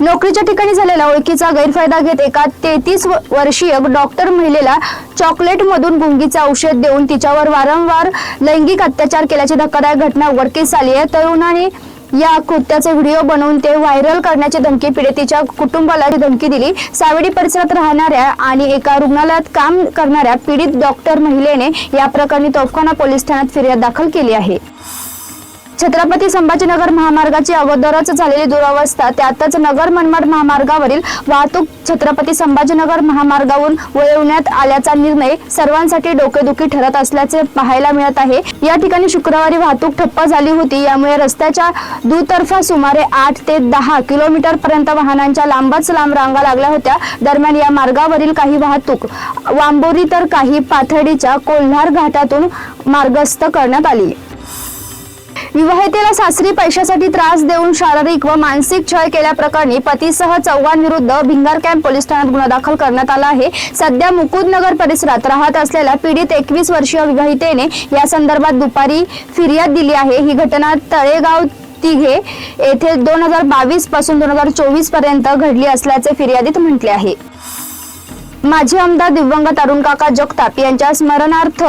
नोकरीच्या ठिकाणी झालेला ओळखीचा गैरफायदा घेत एका तेहतीस वर्षीय डॉक्टर महिलेला चॉकलेट मधून गुंगीचे औषध देऊन तिच्यावर वारंवार लैंगिक अत्याचार केल्याची धक्कादायक घटना उघडकीस आली आहे. तरुणाने या कृत्याचे व्हिडिओ बनवून ते व्हायरल करण्याची धमकी पीडितेच्या कुटुंबाला धमकी दिली. सावेडी परिसरात राहणाऱ्या आणि एका रुग्णालयात काम करणाऱ्या पीडित डॉक्टर महिलेने या प्रकरणी तोफखाना पोलीस ठाण्यात फिर्याद दाखल केली आहे. छत्रपती संभाजीनगर महामार्गाची अगोदरच झालेली दुरावस्था त्यातच नगर मनमाड महामार्गावरील वाहतूक छत्रपती संभाजीनगर महामार्गावरून वळवण्यात आल्याचा निर्णय सर्वांसाठी डोकेदुखी ठरत असल्याचे पाहायला मिळत आहे. या ठिकाणी शुक्रवारी वाहतूक ठप्प झाली होती. यामुळे रस्त्याच्या दुतर्फा सुमारे आठ ते दहा किलोमीटर पर्यंत वाहनांच्या लांबच लांब रांगा लागल्या होत्या. दरम्यान या मार्गावरील काही वाहतूक वांबोरी तर काही पाथर्डीच्या कोल्हार घाटातून मार्गस्थ करण्यात आली. विवाहितेला सासरी पैशासाठी त्रास देऊन शारीरिक व मानसिक छळ केल्याप्रकरणी पतीसह चौघांविरुद्ध भिंगार कॅम्प पोलीस ठाण्यात गुन्हा दाखल करण्यात आला आहे. सध्या मुकुदनगर परिसरात राहत असलेल्या पीडित एकवीस वर्षीय विवाहितेने या संदर्भात दुपारी फिर्याद दिली आहे. ही घटना तळेगाव तिघे येथे दोन हजार बावीसपासून दोन हजार चोवीसपर्यंत घडली असल्याचे फिर्यादीत म्हटले आहे. माजी आमदार दिवंगत अरुण काका जगताप यांच्या स्मरणार्थ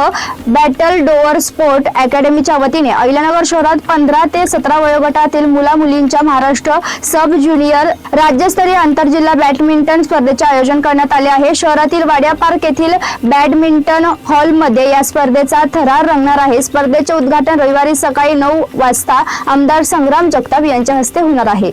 बॅटल डोअर स्पोर्ट अकॅडमीच्या वतीने अहिल्यानगर शहरात पंधरा ते सतरा वयोगटातील मुला मुलींच्या महाराष्ट्र सब ज्युनियर राज्यस्तरीय आंतरजिल्हा बॅडमिंटन स्पर्धेचे आयोजन करण्यात आले आहे. शहरातील वाड्या पार्क येथील बॅडमिंटन हॉलमध्ये या स्पर्धेचा थरार रंगणार आहे. स्पर्धेचे उद्घाटन रविवारी सकाळी नऊ वाजता आमदार संग्राम जगताप यांच्या हस्ते होणार आहे.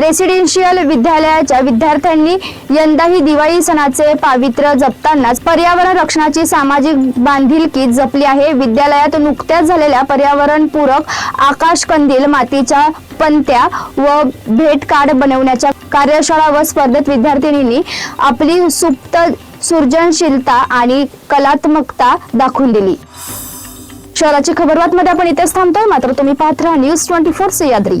रेसिडेन्शियल विद्यालयाच्या विद्यार्थ्यांनी यंदाही दिवाळी सणाचे पावित्र्य जपतानाच पर्यावरण रक्षणाची सामाजिक बांधिलकी जपली आहे. विद्यालयात नुकत्याच झालेल्या पर्यावरणपूरक आकाश कंदील मातीच्या पंत्या व भेट कार्ड बनवण्याच्या कार्यशाळा व स्पर्धेत विद्यार्थिनींनी आपली सुप्त सृजनशीलता आणि कलात्मकता दाखवून दिली. शहराची खबरबातमध्ये आपण इथेच थांबतोय. मात्र तुम्ही पाहत राहा न्यूज ट्वेंटी फोर सह्याद्री